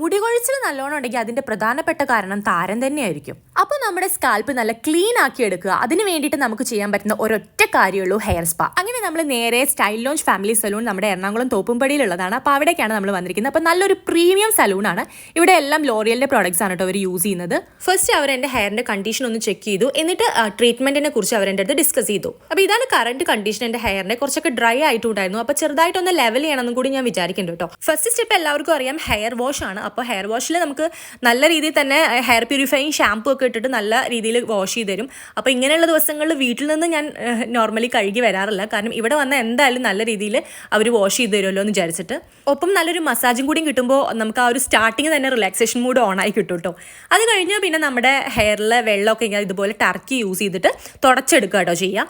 മുടി കൊഴിച്ചിൽ നല്ലോണം ഉണ്ടെങ്കിൽ അതിന്റെ പ്രധാനപ്പെട്ട കാരണം താരൻ തന്നെയായിരിക്കും. അപ്പോൾ നമ്മുടെ സ്കാൽപ്പ് നല്ല ക്ലീൻ ആക്കി എടുക്കുക. അതിന് വേണ്ടിയിട്ട് നമുക്ക് ചെയ്യാൻ പറ്റുന്ന ഒരൊറ്റ കാര്യമുള്ളൂ ഹെയർ സ്പാ അങ്ങനെ നമ്മൾ നേരെ സ്റ്റൈൽ ലോഞ്ച് ഫാമിലി സലൂൺ നമ്മുടെ എറണാകുളം തോപ്പുംപടിയിലുള്ളതാണ് അപ്പോൾ അവിടേക്കാണ് നമ്മൾ വന്നിരിക്കുന്നത്. അപ്പോൾ നല്ലൊരു പ്രീമിയം സലൂൺ ആണ്. ഇവിടെ എല്ലാം ലോറിയലിന്റെ പ്രോഡക്ട്സ് ആണ് കേട്ടോ അവർ യൂസ് ചെയ്യുന്നത്. ഫസ്റ്റ് അവർ എന്റെ ഹെയറിന്റെ കണ്ടീഷൻ ഒന്ന് ചെക്ക് ചെയ്തു. എന്നിട്ട് ട്രീറ്റ്മെന്റിനെ കുറിച്ച് അവർ എന്റെ അടുത്ത് ഡിസ്കസ് ചെയ്തു. അപ്പോൾ ഇതാണ് കറണ്ട് കണ്ടീഷൻ എന്റെ ഹെയറിനെ കുറച്ചൊക്കെ ഡ്രൈ ആയിട്ടുണ്ടായിരുന്നു. അപ്പോൾ ചെറുതായിട്ടൊന്ന് ലെവൽ ചെയ്യണമെന്നും കൂടി ഞാൻ വിചാരിക്കുന്നുണ്ട് കേട്ടോ ഫസ്റ്റ് സ്റ്റെപ്പ് എല്ലാവർക്കും അറിയാം. ഹെയർ വാഷ് ആണ്. അപ്പോൾ ഹെയർ വാഷിൽ നമുക്ക് നല്ല രീതിയിൽ തന്നെ ഹെയർ പ്യൂരിഫൈങ് ഷാമ്പു ഒക്കെ ഇട്ടിട്ട് നല്ല രീതിയിൽ വാഷ് ചെയ്ത് തരും. അപ്പോൾ ഇങ്ങനെയുള്ള ദിവസങ്ങളിൽ വീട്ടിൽ നിന്ന് ഞാൻ നോർമലി കഴുകി വരാറില്ല. കാരണം ഇവിടെ വന്നാൽ എന്തായാലും നല്ല രീതിയിൽ അവർ വാഷ് ചെയ്ത് തരുമല്ലോ എന്ന് വിചാരിച്ചിട്ട്. ഒപ്പം നല്ലൊരു മസാജും കൂടിയും കിട്ടുമ്പോൾ നമുക്ക് ആ ഒരു സ്റ്റാർട്ടിങ് തന്നെ റിലാക്സേഷൻ മൂഡ് ഓൺ ആയി കിട്ടും കേട്ടോ. അത് കഴിഞ്ഞ് പിന്നെ നമ്മുടെ ഹെയറിലെ വെള്ളമൊക്കെ ഇതുപോലെ ടർക്കി യൂസ് ചെയ്തിട്ട് തുടച്ചെടുക്കുക കേട്ടോ ചെയ്യുക.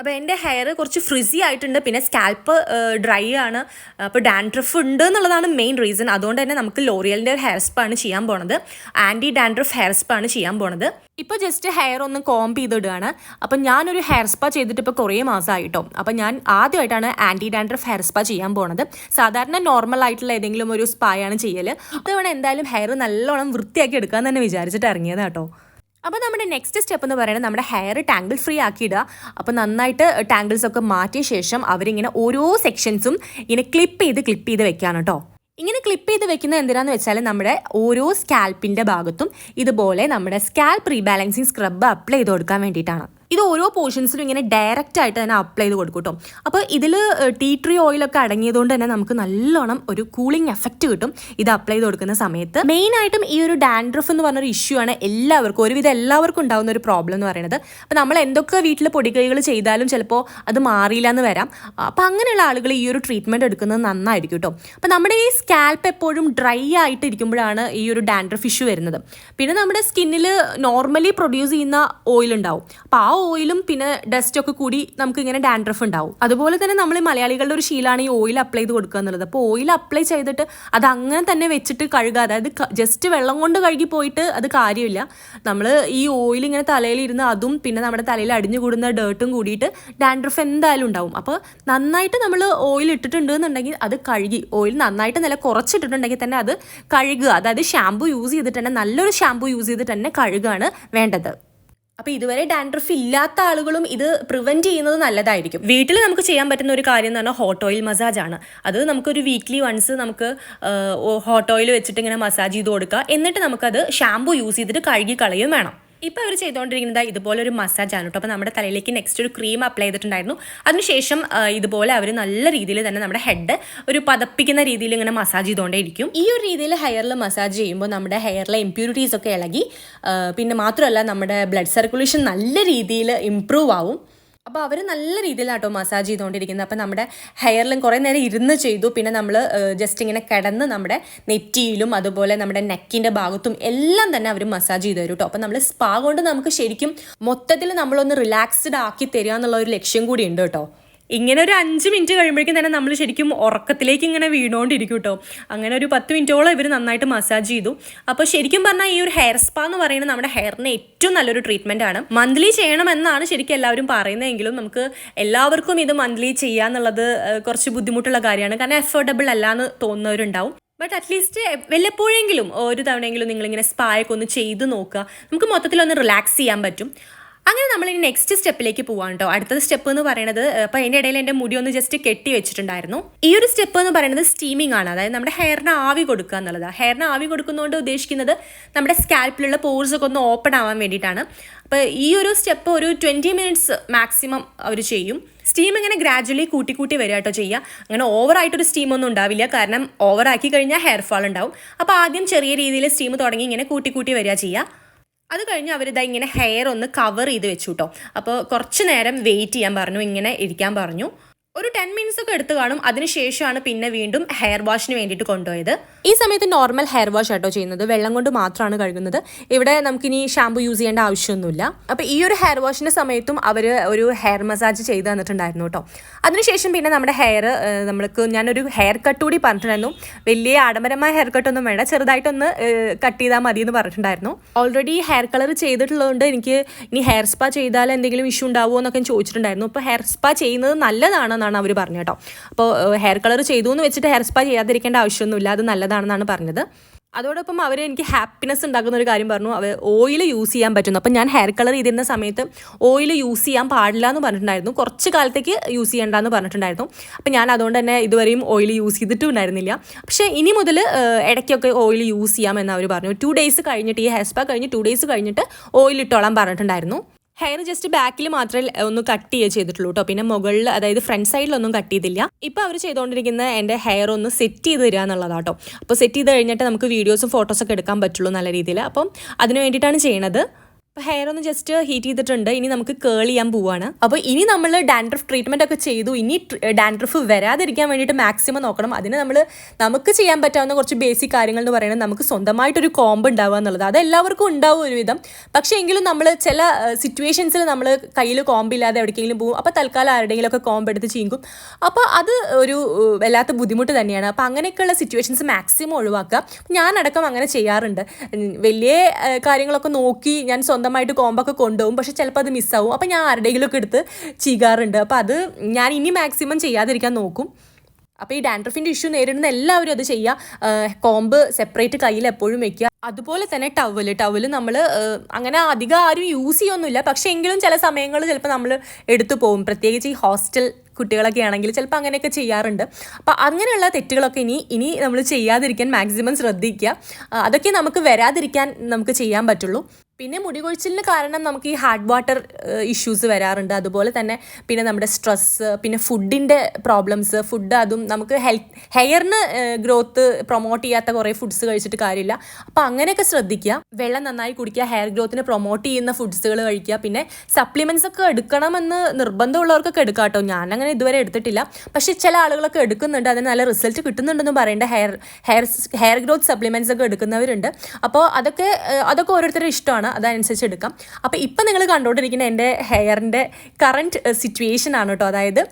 അപ്പോൾ എന്റെ ഹെയർ കുറച്ച് ഫ്രിസി ആയിട്ടുണ്ട്. പിന്നെ സ്കാൽപ്പ് ഡ്രൈ ആണ്. അപ്പോൾ ഡാൻഡ്രഫ് ഉണ്ട് എന്നുള്ളതാണ് മെയിൻ റീസൺ അതുകൊണ്ട് തന്നെ നമുക്ക് ലോറിയലിന്റെ ഒരു ഹെയർ സ്പാണ് ചെയ്യാൻ പോണത്. ആന്റി ഡാൻഡ്രഫ് ഹെയർ സ്പാണ് ചെയ്യാൻ പോണത്. ഇപ്പോൾ ജസ്റ്റ് ഹെയർ ഒന്ന് കോംബ് ചെയ്തിടുകയാണ്. അപ്പം ഞാനൊരു ഹെയർ സ്പാ ചെയ്തിട്ട് ഇപ്പോൾ കുറേ മാസമായിട്ടോ അപ്പോൾ ഞാൻ ആദ്യമായിട്ടാണ് ആന്റി ഡാൻഡ്രഫ് ഹെയർ സ്പാ ചെയ്യാൻ പോണത്. സാധാരണ നോർമൽ ആയിട്ടുള്ള ഏതെങ്കിലും ഒരു സ്പായാണ് ചെയ്യൽ ഇത്തവണ എന്തായാലും ഹെയർ നല്ലോണം വൃത്തിയാക്കി എടുക്കാൻ തന്നെ വിചാരിച്ചിട്ട് ഇറങ്ങിയതാട്ടോ അപ്പോൾ നമ്മുടെ നെക്സ്റ്റ് സ്റ്റെപ്പ് എന്ന് പറയുന്നത് നമ്മുടെ ഹെയർ ടാങ്കിൾ ഫ്രീ ആക്കിയിടുക. അപ്പോൾ നന്നായിട്ട് ടാങ്കിൾസ് ഒക്കെ മാറ്റിയ ശേഷം അവരിങ്ങനെ ഓരോ സെക്ഷൻസും ഇങ്ങനെ ക്ലിപ്പ് ചെയ്ത് ക്ലിപ്പ് ചെയ്ത് വെക്കാണ് കേട്ടോ ഇങ്ങനെ ക്ലിപ്പ് ചെയ്ത് വെക്കുന്നത് എന്തിനാന്ന് വെച്ചാൽ നമ്മുടെ ഓരോ സ്കാൽപ്പിന്റെ ഭാഗത്തും ഇതുപോലെ നമ്മുടെ സ്കാൽപ്പ് റീബാലൻസിങ് സ്ക്രബ് അപ്ലൈ ചെയ്ത് കൊടുക്കാൻ വേണ്ടിയിട്ടാണ്. ഇത് ഓരോ പോർഷൻസിലും ഇങ്ങനെ ഡയറക്റ്റ് ആയിട്ട് തന്നെ അപ്ലൈ ചെയ്ത് കൊടുക്കും കേട്ടോ അപ്പോൾ ഇതിൽ ടീ ട്രീ ഓയിലൊക്കെ അടങ്ങിയതുകൊണ്ട് തന്നെ നമുക്ക് നല്ലോണം ഒരു കൂളിംഗ് എഫക്റ്റ് കിട്ടും ഇത് അപ്ലൈ ചെയ്ത് കൊടുക്കുന്ന സമയത്ത്. മെയിൻ ആയിട്ടും ഈ ഒരു ഡാൻഡ്രഫ് എന്ന് പറഞ്ഞൊരു ഇഷ്യൂ ആണ് എല്ലാവർക്കും ഒരുവിധം എല്ലാവർക്കും ഉണ്ടാകുന്ന ഒരു പ്രോബ്ലം എന്ന് പറയുന്നത്. അപ്പോൾ നമ്മൾ എന്തൊക്കെ വീട്ടിൽ പൊടിക്കൈകൾ ചെയ്താലും ചിലപ്പോൾ അത് മാറിയില്ല എന്ന് വരാം. അപ്പോൾ അങ്ങനെയുള്ള ആളുകൾ ഈ ഒരു ട്രീറ്റ്മെന്റ് എടുക്കുന്നത് നന്നായിരിക്കും കേട്ടോ അപ്പോൾ നമ്മുടെ ഈ സ്കാൽപ്പ് എപ്പോഴും ഡ്രൈ ആയിട്ട് ഇരിക്കുമ്പോഴാണ് ഈ ഒരു ഡാൻഡ്രഫ് ഇഷ്യൂ വരുന്നത്. പിന്നെ നമ്മുടെ സ്കിന്നിൽ നോർമലി പ്രൊഡ്യൂസ് ചെയ്യുന്ന ഓയിൽ ഉണ്ടാവും. അപ്പോൾ ആ ഓയിലും പിന്നെ ഡസ്റ്റ് ഒക്കെ കൂടി നമുക്ക് ഇങ്ങനെ ഡാൻഡ്രഫ് ഉണ്ടാവും. അതുപോലെ തന്നെ നമ്മൾ മലയാളികളുടെ ഒരു ശീലമാണ് ഈ ഓയിൽ അപ്ലൈ ചെയ്ത് കൊടുക്കുക എന്നുള്ളത്. അപ്പോൾ ഓയിൽ അപ്ലൈ ചെയ്തിട്ട് അത് അങ്ങനെ തന്നെ വെച്ചിട്ട് കഴുകുക അതായത് ജസ്റ്റ് വെള്ളം കൊണ്ട് കഴുകി പോയിട്ട് അത് കാര്യമില്ല. നമ്മൾ ഈ ഓയിൽ ഇങ്ങനെ തലയിൽ ഇരുന്ന് അതും പിന്നെ നമ്മുടെ തലയിൽ അടിഞ്ഞു കൂടുന്ന ഡേർട്ടും കൂടിയിട്ട് ഡാൻഡ്രഫ് എന്തായാലും ഉണ്ടാവും. അപ്പോൾ നന്നായിട്ട് നമ്മൾ ഓയിൽ ഇട്ടിട്ടുണ്ട് എന്നുണ്ടെങ്കിൽ അത് കഴുകി ഓയിൽ നന്നായിട്ട് നില കുറച്ചിട്ടിട്ടുണ്ടെങ്കിൽ തന്നെ അത് കഴുകുക. അതായത് ഷാമ്പു യൂസ് ചെയ്തിട്ട് തന്നെ നല്ലൊരു ഷാമ്പു യൂസ് ചെയ്തിട്ട് തന്നെ കഴുകാണ് വേണ്ടത്. അപ്പോൾ ഇതുവരെ ഡാൻഡ്രഫ് ഇല്ലാത്ത ആളുകളും ഇത് പ്രിവെന്റ് ചെയ്യുന്നത് നല്ലതായിരിക്കും. വീട്ടിൽ നമുക്ക് ചെയ്യാൻ പറ്റുന്ന ഒരു കാര്യം എന്ന് പറഞ്ഞാൽ ഹോട്ട് ഓയിൽ മസാജ് ആണ്. അത് നമുക്കൊരു വീക്ക്ലി വൺസ് നമുക്ക് ഹോട്ട് ഓയിൽ വെച്ചിട്ട് ഇങ്ങനെ മസാജ് ചെയ്ത് കൊടുക്കുക. എന്നിട്ട് നമുക്കത് ഷാമ്പു യൂസ് ചെയ്തിട്ട് കഴുകി കളയും വേണം. ഇപ്പോൾ അവർ ചെയ്തുകൊണ്ടിരിക്കുന്നത് ഇതുപോലെ ഒരു മസാജ് ആണ് കേട്ടോ. അപ്പോൾ നമ്മുടെ തലയിലേക്ക് നെക്സ്റ്റ് ഒരു ക്രീം അപ്ലൈ ചെയ്തിട്ടുണ്ടായിരുന്നു. അതിനുശേഷം ഇതുപോലെ അവർ നല്ല രീതിയിൽ തന്നെ നമ്മുടെ ഹെഡ് ഒരു പതപ്പിക്കുന്ന രീതിയിൽ ഇങ്ങനെ മസാജ് ചെയ്തുകൊണ്ടേ ഇരിക്കും ഈ ഒരു രീതിയിൽ ഹെയറിൽ മസാജ് ചെയ്യുമ്പോൾ നമ്മുടെ ഹെയറിലെ ഇമ്പ്യൂരിറ്റീസ് ഒക്കെ ഇളകി പിന്നെ മാത്രമല്ല നമ്മുടെ ബ്ലഡ് സർക്കുലേഷൻ നല്ല രീതിയിൽ ഇമ്പ്രൂവ് ആവും. അപ്പോൾ അവർ നല്ല രീതിയിലാട്ടോ മസാജ് ചെയ്തുകൊണ്ടിരിക്കുന്നത് അപ്പോൾ നമ്മുടെ ഹെയറിലും കുറേ നേരം ഇരുന്ന് ചെയ്തു. പിന്നെ നമ്മൾ ജസ്റ്റ് ഇങ്ങനെ കിടന്ന് നമ്മുടെ നെറ്റിയിലും അതുപോലെ നമ്മുടെ നെക്കിന്റെ ഭാഗത്തും എല്ലാം തന്നെ അവർ മസാജ് ചെയ്തു തരും കേട്ടോ അപ്പോൾ നമ്മൾ സ്പാ കൊണ്ട് നമുക്ക് ശരിക്കും മൊത്തത്തിൽ നമ്മളൊന്ന് റിലാക്സ്ഡ് ആക്കി തരിക എന്നുള്ള ഒരു ലക്ഷ്യം കൂടി ഉണ്ട് കേട്ടോ ഇങ്ങനെ ഒരു അഞ്ച് മിനിറ്റ് കഴിയുമ്പോഴേക്കും തന്നെ നമ്മൾ ശരിക്കും ഉറക്കത്തിലേക്ക് ഇങ്ങനെ വീണുകൊണ്ടിരിക്കും കേട്ടോ അങ്ങനെ ഒരു പത്ത് മിനിറ്റോളം ഇവർ നന്നായിട്ട് മസാജ് ചെയ്തു. അപ്പോൾ ശരിക്കും പറഞ്ഞാൽ ഈ ഒരു ഹെയർ സ്പാ എന്ന് പറയുന്നത് നമ്മുടെ ഹെയറിന് ഏറ്റവും നല്ലൊരു ട്രീറ്റ്മെന്റ് ആണ്. മന്ത്ലി ചെയ്യണമെന്നാണ് ശരിക്കും എല്ലാവരും പറയുന്നതെങ്കിലും നമുക്ക് എല്ലാവർക്കും ഇത് മന്ത്ലി ചെയ്യാന്നുള്ളത് കുറച്ച് ബുദ്ധിമുട്ടുള്ള കാര്യമാണ്. കാരണം അഫോർഡബിൾ അല്ല എന്ന് തോന്നുന്നവരുണ്ടാവും ബട്ട് അറ്റ്ലീസ്റ്റ് വല്ലപ്പോഴെങ്കിലും ഒരു തവണയെങ്കിലും നിങ്ങളിങ്ങനെ സ്പായൊക്കെ ഒന്ന് ചെയ്ത് നോക്കുക. നമുക്ക് മൊത്തത്തിലൊന്ന് റിലാക്സ് ചെയ്യാൻ പറ്റും. അങ്ങനെ നമ്മൾ ഇനി നെക്സ്റ്റ് സ്റ്റെപ്പിലേക്ക് പോവാണ് കേട്ടോ അടുത്ത സ്റ്റെപ്പ് എന്ന് പറയുന്നത് അപ്പോൾ അതിന്റെ ഇടയിൽ എന്റെ മുടി ഒന്ന് ജസ്റ്റ് കെട്ടി വെച്ചിട്ടുണ്ടായിരുന്നു. ഈ ഒരു സ്റ്റെപ്പ് എന്ന് പറയുന്നത് സ്റ്റീമിംഗ് ആണ്. അതായത് നമ്മുടെ ഹെയറിന് ആവി കൊടുക്കുക എന്നുള്ളതാണ് ഹെയറിന് ആവി കൊടുക്കുന്നതുകൊണ്ട് ഉദ്ദേശിക്കുന്നത് നമ്മുടെ സ്കാൽപ്പിലുള്ള പോർസ് ഒക്കെ ഒന്ന് ഓപ്പൺ ആവാൻ വേണ്ടിയിട്ടാണ്. അപ്പോൾ ഈ ഒരു സ്റ്റെപ്പ് ഒരു ട്വന്റി മിനിറ്റ്സ് മാക്സിമം അവർ ചെയ്യും. സ്റ്റീം ഇങ്ങനെ ഗ്രാജുവലി കൂട്ടി കൂട്ടി വരിക കേട്ടോ ചെയ്യുക. അങ്ങനെ ഓവറായിട്ടൊരു സ്റ്റീം ഒന്നും ഉണ്ടാവില്ല. കാരണം ഓവറാക്കി കഴിഞ്ഞാൽ ഹെയർ ഫാൾ ഉണ്ടാവും. അപ്പോൾ ആദ്യം ചെറിയ രീതിയിൽ സ്റ്റീം തുടങ്ങി ഇങ്ങനെ കൂട്ടി കൂട്ടി വരിക ചെയ്യുക. അത് കഴിഞ്ഞ് അവരിതാ ഇങ്ങനെ ഹെയർ ഒന്ന് കവർ ചെയ്ത് വെച്ചു കേട്ടോ അപ്പോൾ കുറച്ച് നേരം വെയിറ്റ് ചെയ്യാൻ പറഞ്ഞു ഇങ്ങനെ ഇരിക്കാൻ പറഞ്ഞു. ഒരു ടെൻ മിനിറ്റ്സ് ഒക്കെ എടുത്തു കാണും. അതിനുശേഷമാണ് പിന്നെ വീണ്ടും ഹെയർ വാഷിന് വേണ്ടിയിട്ട് കൊണ്ടുപോയത്. ഈ സമയത്ത് നോർമൽ ഹെയർ വാഷ് ആട്ടോ ചെയ്യുന്നത്. വെള്ളം കൊണ്ട് മാത്രമാണ് കഴുകുന്നത്. ഇവിടെ നമുക്കിനി ഷാമ്പു യൂസ് ചെയ്യേണ്ട ആവശ്യമൊന്നുമില്ല. അപ്പോൾ ഈ ഒരു ഹെയർ വാഷിന്റെ സമയത്തും അവർ ഒരു ഹെയർ മസാജ് ചെയ്ത് തന്നിട്ടുണ്ടായിരുന്നു കേട്ടോ. അതിനുശേഷം പിന്നെ നമ്മുടെ ഹെയർ നമ്മൾക്ക് ഞാനൊരു ഹെയർ കട്ട് കൂടി പറഞ്ഞിട്ടുണ്ടായിരുന്നു. വലിയ ആഡംബരമായ ഹെയർ കട്ട് ഒന്നും വേണ്ട. ചെറുതായിട്ടൊന്ന് കട്ട് ചെയ്താൽ മതി എന്ന് പറഞ്ഞിട്ടുണ്ടായിരുന്നു. ഓൾറെഡി ഹെയർ കളർ ചെയ്തിട്ടുള്ളതുകൊണ്ട് എനിക്ക് ഇനി ഹെയർ സ്പാ ചെയ്താൽ എന്തെങ്കിലും ഇഷ്യൂ ഉണ്ടാവുമോ എന്നൊക്കെ ചോദിച്ചിട്ടുണ്ടായിരുന്നു. അപ്പോൾ ഹെയർ സ്പാ ചെയ്യുന്നത് നല്ലതാണെന്നാണ് അവർ പറഞ്ഞത് കേട്ടോ. അപ്പോൾ ഹെയർ കളർ ചെയ്തു എന്ന് വെച്ചിട്ട് ഹെയർ സ്പാ ചെയ്യാതിരിക്കേണ്ട ആവശ്യമൊന്നുമില്ല. അത് നല്ലതാണെന്നാണ് പറഞ്ഞത്. അതോടൊപ്പം അവർ എനിക്ക് ഹാപ്പിനെസ് ഉണ്ടാക്കുന്ന ഒരു കാര്യം പറഞ്ഞു. അവർ ഓയിൽ യൂസ് ചെയ്യാൻ പറ്റുന്നു. അപ്പം ഞാൻ ഹെയർ കളർ ചെയ്തിരുന്ന സമയത്ത് ഓയിൽ യൂസ് ചെയ്യാൻ പാടില്ല എന്ന് പറഞ്ഞിട്ടുണ്ടായിരുന്നു. കുറച്ച് കാലത്തേക്ക് യൂസ് ചെയ്യേണ്ടെന്ന് പറഞ്ഞിട്ടുണ്ടായിരുന്നു. അപ്പം ഞാൻ അതുകൊണ്ട് തന്നെ ഇതുവരെയും ഓയിൽ യൂസ് ചെയ്തിട്ടും ഉണ്ടായിരുന്നില്ല പക്ഷേ ഇനി മുതൽ ഇടയ്ക്കൊക്കെ ഓയിൽ യൂസ് ചെയ്യാമെന്ന് അവർ പറഞ്ഞു. ടു ഡേയ്സ് കഴിഞ്ഞിട്ട് ഈ ഹെയർ സ്പാ കഴിഞ്ഞ് ടു ഡേയ്സ് കഴിഞ്ഞിട്ട് ഓയിൽ ഇട്ടോളാൻ പറഞ്ഞിട്ടുണ്ടായിരുന്നു. ഹെയർ ജസ്റ്റ് ബാക്കിൽ മാത്രമേ ഒന്ന് കട്ട് ചെയ്യുക ചെയ്തിട്ടുള്ളൂ കേട്ടോ പിന്നെ മുകളിൽ അതായത് ഫ്രണ്ട് സൈഡിലൊന്നും കട്ട് ചെയ്തില്ല. ഇപ്പോൾ അവർ ചെയ്തുകൊണ്ടിരിക്കുന്ന എന്റെ ഹെയർ ഒന്ന് സെറ്റ് ചെയ്ത് തരിക എന്നുള്ളതാട്ടോ അപ്പോൾ സെറ്റ് ചെയ്ത് കഴിഞ്ഞിട്ട് നമുക്ക് വീഡിയോസും ഫോട്ടോസൊക്കെ എടുക്കാൻ പറ്റുള്ളൂ നല്ല രീതിയിൽ. അപ്പം അതിന് വേണ്ടിയിട്ടാണ് ചെയ്യണത്. അപ്പോൾ ഹെയർ ഒന്ന് ജസ്റ്റ് ഹീറ്റ് ചെയ്തിട്ടുണ്ട്. ഇനി നമുക്ക് കേൾ ചെയ്യാൻ പോവാണ്. അപ്പോൾ ഇനി നമ്മൾ ഡാൻഡ്രഫ് ട്രീറ്റ്മെന്റ് ഒക്കെ ചെയ്തു. ഇനി ഡാൻഡ്രഫ് വരാതിരിക്കാൻ വേണ്ടിയിട്ട് മാക്സിമം നോക്കണം. അതിന് നമ്മൾ നമുക്ക് ചെയ്യാൻ പറ്റാവുന്ന കുറച്ച് ബേസിക് കാര്യങ്ങൾ എന്ന് പറയുന്നത് നമുക്ക് സ്വന്തമായിട്ടൊരു കോമ്പ് ഉണ്ടാവുക എന്നുള്ളത്. അത് എല്ലാവർക്കും ഉണ്ടാവും ഒരുവിധം. പക്ഷേ എങ്കിലും നമ്മൾ ചില സിറ്റുവേഷൻസിൽ നമ്മൾ കയ്യിൽ കോമ്പില്ലാതെ എവിടേക്കെങ്കിലും പോകും. അപ്പോൾ തൽക്കാലം ആരുടെയെങ്കിലും ഒക്കെ കോമ്പ് എടുത്ത് ചീങ്കും. അപ്പോൾ അത് ഒരു വല്ലാത്ത ബുദ്ധിമുട്ട് തന്നെയാണ്. അപ്പോൾ അങ്ങനെയൊക്കെയുള്ള സിറ്റുവേഷൻസ് മാക്സിമം ഒഴിവാക്കുക. ഞാനടക്കം അങ്ങനെ ചെയ്യാറുണ്ട്. വലിയ കാര്യങ്ങളൊക്കെ നോക്കി ഞാൻ സ്വന്തമായിട്ട് കോമ്പൊക്കെ കൊണ്ടുപോകും. പക്ഷെ ചിലപ്പോൾ അത് മിസ്സാവും അപ്പോൾ ഞാൻ ആരുടെയെങ്കിലുമൊക്കെ എടുത്ത് ചെയ്യാറുണ്ട് അപ്പോൾ അത് ഞാൻ ഇനി മാക്സിമം ചെയ്യാതിരിക്കാൻ നോക്കും. അപ്പോൾ ഈ ഡാൻഡ്രഫിന്റെ ഇഷ്യൂ നേരിടുന്ന എല്ലാവരും അത് ചെയ്യുക കോമ്പ് സെപ്പറേറ്റ് കയ്യിൽ എപ്പോഴും വെക്കുക. അതുപോലെ തന്നെ ടവൽ ടവൽ നമ്മൾ അങ്ങനെ അധികം ആരും യൂസ് ചെയ്യൊന്നുമില്ല. പക്ഷേ എങ്കിലും ചില സമയങ്ങളിൽ ചിലപ്പോൾ നമ്മൾ എടുത്തു പോകും. പ്രത്യേകിച്ച് ഈ ഹോസ്റ്റൽ കുട്ടികളൊക്കെ ആണെങ്കിൽ ചിലപ്പോൾ അങ്ങനെയൊക്കെ ചെയ്യാറുണ്ട്. അപ്പോൾ അങ്ങനെയുള്ള തെറ്റുകളൊക്കെ ഇനി ഇനി നമ്മൾ ചെയ്യാതിരിക്കാൻ മാക്സിമം ശ്രദ്ധിക്കുക. അതൊക്കെ നമുക്ക് വരാതിരിക്കാൻ നമുക്ക് ചെയ്യാൻ പറ്റുള്ളൂ. പിന്നെ മുടി കൊഴിച്ചിലിന് കാരണം നമുക്ക് ഈ ഹാർഡ് വാട്ടർ ഇഷ്യൂസ് വരാറുണ്ട്. അതുപോലെ തന്നെ പിന്നെ നമ്മുടെ സ്ട്രെസ്സ് പിന്നെ ഫുഡിന്റെ പ്രോബ്ലംസ് ഫുഡ് അതും നമുക്ക് ഹെൽത്ത് ഹെയറിന് ഗ്രോത്ത് പ്രൊമോട്ട് ചെയ്യാത്ത കുറേ ഫുഡ്സ് കഴിച്ചിട്ട് കാര്യമില്ല. അപ്പോൾ അങ്ങനെയൊക്കെ ശ്രദ്ധിക്കുക. വെള്ളം നന്നായി കുടിക്കുക ഹെയർ ഗ്രോത്തിനെ പ്രൊമോട്ട് ചെയ്യുന്ന ഫുഡ്സുകൾ കഴിക്കുക. പിന്നെ സപ്ലിമെന്റ്സ് ഒക്കെ എടുക്കണമെന്ന് നിർബന്ധമുള്ളവർക്കൊക്കെ എടുക്കാം കേട്ടോ ഞാൻ അങ്ങനെ ഇതുവരെ എടുത്തിട്ടില്ല. പക്ഷേ ചില ആളുകളൊക്കെ എടുക്കുന്നുണ്ട്. അതിന് നല്ല റിസൾട്ട് കിട്ടുന്നുണ്ടെന്ന് പറയേണ്ട. Hair hair hair growth supplements ഒക്കെ എടുക്കുന്നവരുണ്ട്. അപ്പോൾ അതൊക്കെ അതൊക്കെ ഓരോരുത്തരുടെ ഇഷ്ടമാണ്. അതനുസരിച്ച് എടുക്കാം. അപ്പോൾ ഇപ്പം നിങ്ങൾ കണ്ടുകൊണ്ടിരിക്കുന്ന എന്റെ ഹെയറിന്റെ കറന്റ് സിറ്റുവേഷൻ ആണ് കേട്ടോ അതായത്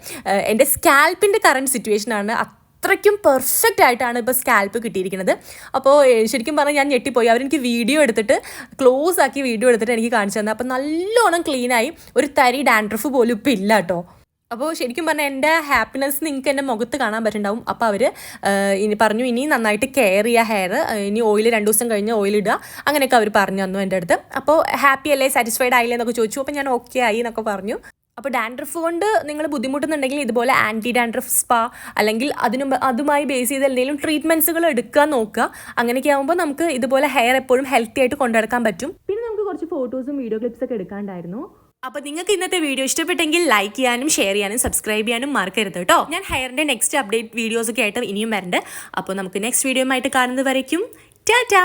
എന്റെ സ്കാൽപ്പിന്റെ കറന്റ് സിറ്റുവേഷൻ ആണ്. അത്രയ്ക്കും പെർഫെക്റ്റ് ആയിട്ടാണ് ഇപ്പോൾ സ്കാൽപ്പ് കിട്ടിയിരിക്കുന്നത്. അപ്പോൾ ശരിക്കും പറഞ്ഞാൽ ഞാൻ ഞെട്ടിപ്പോയി. അവരെനിക്ക് വീഡിയോ എടുത്തിട്ട് ക്ലോസ് ആക്കി വീഡിയോ എടുത്തിട്ട് എനിക്ക് കാണിച്ചു തന്നെ അപ്പോൾ നല്ലോണം ക്ലീനായി ഒരു തരി ഡാൻഡ്രഫ് പോലും ഇപ്പോൾ ഇല്ല കേട്ടോ അപ്പോൾ ശരിക്കും പറഞ്ഞാൽ എന്റെ ഹാപ്പിനെസ് നിങ്ങൾക്ക് എന്റെ മുഖത്ത് കാണാൻ പറ്റുന്നുണ്ടാവും അപ്പോൾ അവർ ഇനി പറഞ്ഞു ഇനി നന്നായിട്ട് കെയർ ചെയ്യുക ഹെയർ ഇനി ഓയിൽ രണ്ട് ദിവസം കഴിഞ്ഞ് ഓയിൽ അങ്ങനെയൊക്കെ അവർ പറഞ്ഞു തന്നു എന്റെ അടുത്ത്. അപ്പോൾ ഹാപ്പി അല്ലേ സാറ്റിസ്ഫൈഡ് ആയില്ലേ എന്നൊക്കെ ചോദിച്ചു. അപ്പോൾ ഞാൻ ഓക്കെ ആയി എന്നൊക്കെ പറഞ്ഞു. അപ്പോൾ ഡാൻഡ്രഫ് കൊണ്ട് നിങ്ങൾ ബുദ്ധിമുട്ടുന്നുണ്ടെങ്കിൽ ഇതുപോലെ ആന്റി ഡാൻഡ്രഫ് സ്പാ അല്ലെങ്കിൽ അതിനു അതുമായി ബേസ് ചെയ്ത് എന്തെങ്കിലും ട്രീറ്റ്മെന്റ്സുകൾ എടുക്കാൻ നോക്കുക. അങ്ങനെയൊക്കെ ആകുമ്പോൾ നമുക്ക് ഇതുപോലെ ഹെയർ എപ്പോഴും ഹെൽത്തി ആയിട്ട് കൊണ്ടുനടക്കാൻ പറ്റും. പിന്നെ നമുക്ക് കുറച്ച് ഫോട്ടോസും വീഡിയോ ക്ലിപ്സൊക്കെ എടുക്കാണ്ടായിരുന്നു. അപ്പോൾ നിങ്ങൾക്ക് ഇന്നത്തെ വീഡിയോ ഇഷ്ടപ്പെട്ടെങ്കിൽ ലൈക്ക് ചെയ്യാനും ഷെയർ ചെയ്യാനും സബ്സ്ക്രൈബ് ചെയ്യാനും മറക്കരുത് കേട്ടോ ഞാൻ ഹെയറിന്റെ നെക്സ്റ്റ് അപ്ഡേറ്റ് വീഡിയോസ് ഒക്കെ ആയിട്ട് ഇനിയും വരണ്ട്. അപ്പോൾ നമുക്ക് നെക്സ്റ്റ് വീഡിയോ ആയിട്ട് കാണുന്നത് വരയ്ക്കും. ടാറ്റാ